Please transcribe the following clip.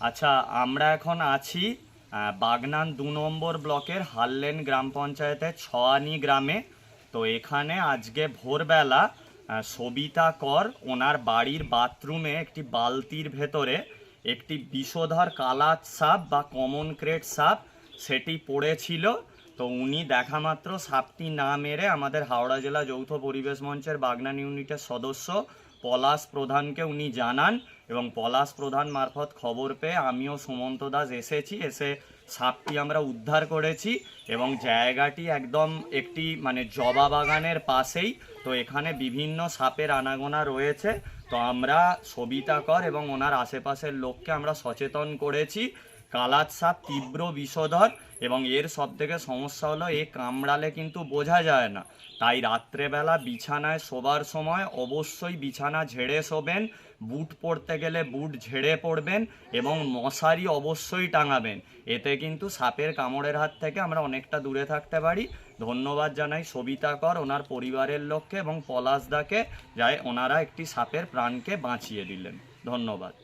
আচ্ছা আমরা এখন আছি বাগনান দু নম্বর ব্লকের হাল্লেন গ্রাম পঞ্চায়েতের ছয়ানি গ্রামে। তো এখানে আজকে ভোরবেলা সবিতা কর ওনার বাড়ির বাথরুমে একটি বালতির ভেতরে একটি বিষধর কালার সাপ বা কমন ক্রেট সাপ সেটি পড়েছিল। তো উনি দেখা মাত্র সাপটি না মেরে আমাদের হাওড়া জেলা যৌথ পরিবেশ মঞ্চের বাগনান ইউনিটের সদস্য পলাশ প্রধানকে উনি জানান এবং পলাশ প্রধান মারফত খবর পেয়ে আমিও সুমন্ত দাস এসেছি, এসে সাপটি আমরা উদ্ধার করেছি এবং জায়গাটি একদম একটি মানে জবা বাগানের পাশেই। তো এখানে বিভিন্ন সাপের আনাগোনা রয়েছে। তো আমরা সবিতা কর এবং ওনার আশেপাশের লোককে আমরা সচেতন করেছি কালাত সাপ তীব্র বিষধর এবং এর সব থেকে সমস্যা হলো এ কামড়ালে কিন্তু বোঝা যায় না। তাই রাত্রেবেলা বিছানায় শোবার সময় অবশ্যই বিছানা ঝেড়ে শোবেন, বুট পরতে গেলে বুট ঝেড়ে পড়বেন এবং মশারি অবশ্যই টাঙাবেন। এতে কিন্তু সাপের কামড়ের হাত থেকে আমরা অনেকটা দূরে থাকতে পারি। ধন্যবাদ জানাই সবিতা কর, ওনার পরিবারের লোককে এবং পলাশ দাকে যায় ওনারা একটি সাপের প্রাণকে বাঁচিয়ে দিলেন। ধন্যবাদ।